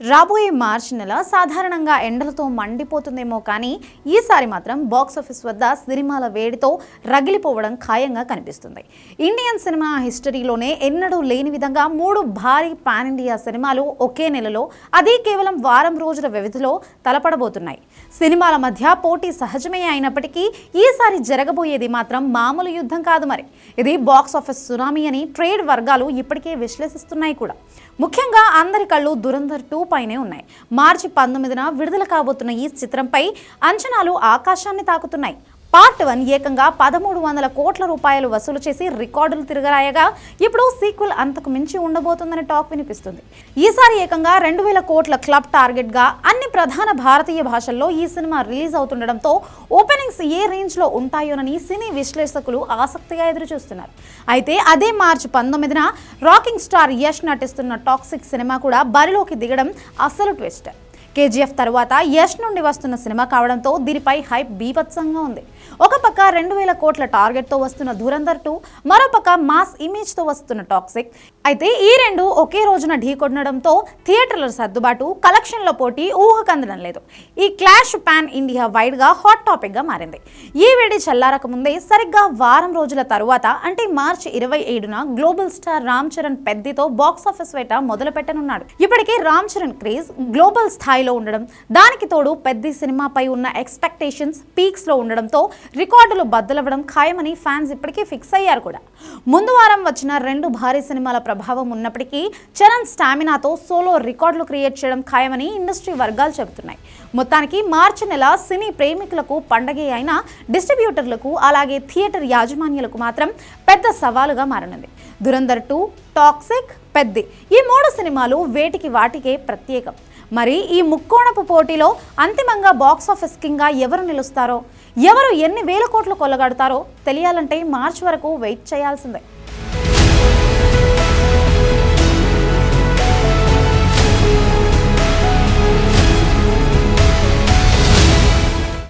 రాబోయే మార్చి నెల సాధారణంగా ఎండలతో మండిపోతుందేమో కానీ ఈసారి మాత్రం బాక్స్ ఆఫీస్ వద్ద సినిమాల వేడితో రగిలిపోవడం ఖాయంగా కనిపిస్తుంది. ఇండియన్ సినిమా హిస్టరీలోనే ఎన్నడూ లేని విధంగా మూడు భారీ పాన్ ఇండియా సినిమాలు ఒకే నెలలో అది కేవలం వారం రోజుల వ్యవధిలో తలపడబోతున్నాయి. సినిమాల మధ్య పోటీ సహజమే అయినప్పటికీ ఈసారి జరగబోయేది మాత్రం మామూలు యుద్ధం కాదు మరి. ఇది బాక్స్ ఆఫీస్ సునామీ అని ట్రేడ్ వర్గాలు ఇప్పటికే విశ్లేషిస్తున్నాయి కూడా. ముఖ్యంగా అందరి కళ్ళు దురంధర్ టూ పైనే ఉన్నాయి. మార్చి పంతొమ్మిదిన విడుదల కాబోతున్న ఈ చిత్రంపై అంచనాలు ఆకాశాన్ని తాకుతున్నాయి. పార్ట్ వన్ ఏకంగా పదమూడు వందల కోట్ల రూపాయలు వసూలు చేసి రికార్డులు తిరగరాయగా ఇప్పుడు సీక్వెల్ అంతకు మించి ఉండబోతుందని టాక్ వినిపిస్తుంది. ఈసారి ఏకంగా రెండు వేల కోట్ల క్లబ్ టార్గెట్గా అన్ని ప్రధాన భారతీయ భాషల్లో ఈ సినిమా రిలీజ్ అవుతుండడంతో ఓపెనింగ్స్ ఏ రేంజ్లో ఉంటాయోనని సినీ విశ్లేషకులు ఆసక్తిగా ఎదురుచూస్తున్నారు. అయితే అదే మార్చి పంతొమ్మిదిన రాకింగ్ స్టార్ యష్ నటిస్తున్న టాక్సిక్ సినిమా కూడా బరిలోకి దిగడం అసలు ట్విస్ట్. కేజీఎఫ్ తర్వాత యష్ నుండి వస్తున్న సినిమా కావడంతో దీనిపై హైప్ బీభత్సంగా ఉంది. ఒక పక్క రెండు వేల కోట్ల టార్గెట్తో వస్తున్న ధురంధర్ టూ మరోపక్క మాస్ ఇమేజ్తో వస్తున్న టాక్సిక్ అయితే ఈ రెండు ఒకే రోజున ఢీకొనడంతో థియేటర్ల సర్దుబాటు కలెక్షన్ల పోటీ ఊహకందడం లేదు. ఈ క్లాష్ పాన్ ఇండియా వైడ్గా హాట్ టాపిక్గా మారింది. ఈ వేడి చల్లారక ముందే సరిగ్గా వారం రోజుల తరువాత అంటే మార్చి ఇరవై ఏడున గ్లోబల్ స్టార్ రామ్ చరణ్ పెద్దితో బాక్స్ ఆఫీస్ వేట మొదలు పెట్టనున్నాడు ఇప్పటికే రామ్ చరణ్ క్రేజ్ గ్లోబల్ స్థాయిలో ఉండడం దానికి తోడు పెద్ద సినిమాపై ఉన్న ఎక్స్పెక్టేషన్స్ పీక్స్లో ఉండడంతో రికార్డులు బద్దలవ్వడం ఖాయమని ఫ్యాన్స్ ఇప్పటికే ఫిక్స్ అయ్యారు కూడా. ముందు వారం వచ్చిన రెండు భారీ సినిమాల ప్రభావం ఉన్నప్పటికీ చరణ్ స్టామినాతో సోలో రికార్డులు క్రియేట్ చేయడం ఖాయమని ఇండస్ట్రీ వర్గాలు చెబుతున్నాయి. మొత్తానికి మార్చి నెల సినీ ప్రేమికులకు పండగే అయినా డిస్ట్రిబ్యూటర్లకు అలాగే థియేటర్ యాజమాన్యాలకు మాత్రం పెద్ద సవాలుగా మారనుంది. దురంధర్ టూ టాక్సిక్ పెద్ది ఈ మూడు సినిమాలు వేటికి వాటికే ప్రత్యేకం. మరి ఈ ముక్కోణపు పోటీలో అంతిమంగా బాక్స్ ఆఫీస్ కింగ్గా ఎవరు నిలుస్తారో? ఎవరు ఎన్ని వేల కోట్లు కొల్లగడతారో తెలియాలంటే మార్చి వరకు వెయిట్ చేయాల్సిందే.